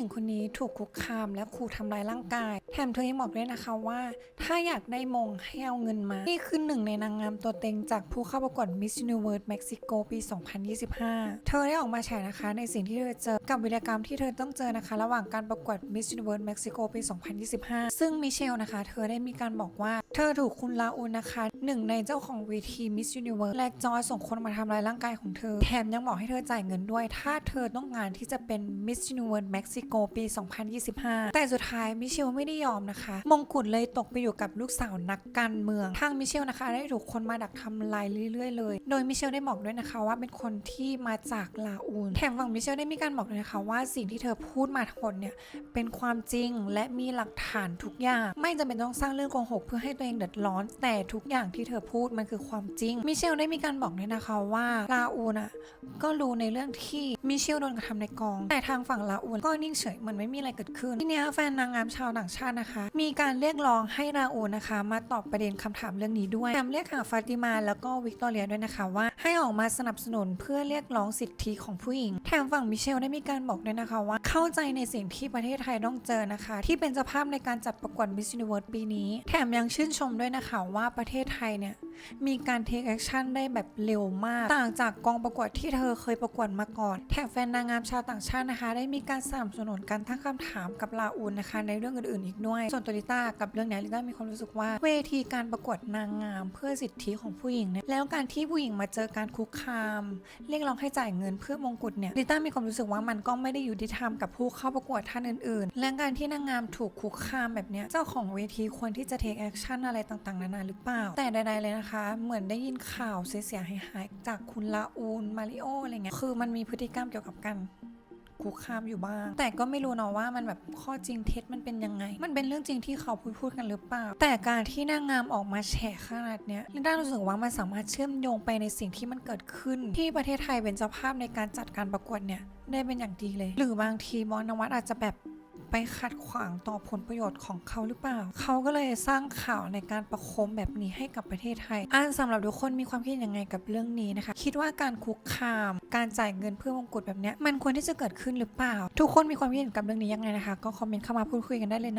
ญิงคนนี้ถูกคุกคามและขู่ทำร้ายร่างกาย แถมเธอยังบอกด้วยนะคะว่า ถ้าอยากได้มงให้เอาเงินมา นี่คือหนึ่งในนางงามตัวเต็งจากผู้เข้าประกวด Miss Universe Mexico ปี 2025 เธอได้ออกมาแฉนะคะ ในสิ่งที่เธอเจอกับวิรกรรมที่เธอต้องเจอนะคะ ระหว่างการประกวด Miss Universe Mexico ปี 2025 ซึ่งมิเชลนะคะ เธอได้มีการบอกว่า เธอถูกคุณลาอุนนะคะหนึ่งในเจ้าของเวที Miss Universe และจอยส่งคนมาทำร้ายร่างกายของเธอ แถมยังบอกให้เธอจ่ายเงินด้วย ถ้าเธอต้องการที่จะเป็น Miss Universe Mexico ปี 2025 แต่สุดท้ายมิเชลไม่ได้ยอมนะคะ มงกุฎเลยตกไปอยู่กับลูกสาวนักการเมือง ทางมิเชลนะคะ ได้ถูกคนมาดักทำลายเรื่อยๆเลย โดยมิเชลได้บอกด้วยนะคะว่าเป็นคนที่มาจากลาอูน แถมฝั่งมิเชลได้มีการบอกด้วยนะคะว่าสิ่งที่เธอพูดมาทั้งหมดเนี่ยเป็นความจริงและมีหลักฐานทุกอย่าง ไม่จำเป็นต้องสร้างเรื่องโกหก เพื่อให้ตัวเองเดือดร้อน แต่ทุกอย่างที่เธอพูดมันคือความจริง มิเชลได้มีการบอกด้วยนะคะว่าลาอูนอะก็รู้ในเรื่องที่มิเชลโดนกระทำในกอง แต่ทางฝั่งลาอูนก็นิ่งเฉยเหมือนไม่มีอะไรเกิดขึ้น ทีนี้ยแฟนนางงามชาวต่างชาตินะคะ มีการเรียกร้องให้ลาอูนะคะ มาตอบประเด็นคำถามเรื่องนี้ด้วยแถมเรียกหาฟาติมาแล้วก็วิกตอเรียด้วยนะคะว่าให้ออกมาสนับสนุนเพื่อเรียกร้องสิทธิของผู้หญิงแถมฝั่งมิเชลได้มีการบอกด้วยนะคะว่า เข้าใจในสิ่งที่ประเทศไทยต้องเจอนะคะ ที่เป็นเจ้าภาพในการจัดประกวด Miss Universe ปีนี้ แถมยังชื่นชมด้วยนะคะว่าประเทศไทยเนี่ยมีการเทคแอคชั่นได้แบบเร็วมาก ต่างจากกองประกวดที่เธอเคยประกวดมาก่อน แถมแฟนนางงามชาวต่างชาตินะคะ ได้มีการสนับสนุนการตั้งคำถามกับลาอูนนะคะ ในเรื่องอื่นๆอีกด้วย ส่วนตัวลิต้ากับเรื่องนี้ลิต้ามีความรู้สึกว่า เวทีการประกวดนางงาม เพื่อสิทธิของผู้หญิงเนี่ยแล้วการที่ผู้หญิงมาเจอการคุกคาม เรียกร้องให้จ่ายเงินเพื่อมงกุฎเนี่ยลิต้ามีความรู้สึกว่ามันก็ไม่ได้อยู่ที่ธรรมกับผู้เข้าประกวดท่านอื่นๆ และการที่นางงามถูกคุกคามแบบเนี้ยเจ้าของเวทีควรที่จะเทคแอคชั่นอะไรต่างๆนานาหรือเปล่า แต่ใดๆเลยนะคะ เหมือนได้ยินข่าวเสียหายจากคุณลาอูนมาริโออะไรเงี้ยคือมันมีพฤติกรรมเกี่ยวกับการคุกคามอยู่บ้าง แต่ก็ไม่รู้เนาะว่ามันแบบข้อจริงเท็จมันเป็นยังไง มันเป็นเรื่องจริงที่เขาพูดพูดกันหรือเปล่า แต่การที่นางงามออกมาแฉขนาดเนี้ยลินด้ารู้สึกว่ามันสามารถเชื่อมโยงไปในสิ่งที่มันเกิดขึ้น ที่ประเทศไทยเป็นเจ้าภาพในการจัดการประกวดเนี่ยได้เป็นอย่างดีเลย หรือบางทีมอนวัดอาจจะแบบ ไปขัดขวางต่อผลประโยชน์ของเขาหรือเปล่า เขาก็เลยสร้างข่าวในการประโคมแบบนี้ให้กับประเทศไทยอ่าสำหรับทุกคนมีความคิดยังไงกับเรื่องนี้นะคะ คิดว่าการคุกคาม การจ่ายเงินเพื่อมงกุฎแบบนี้มันควรที่จะเกิดขึ้นหรือเปล่า ทุกคนมีความคิดเห็นกับเรื่องนี้ยังไงนะคะ ก็คอมเมนต์เข้ามาพูดคุยกันได้เลยนะ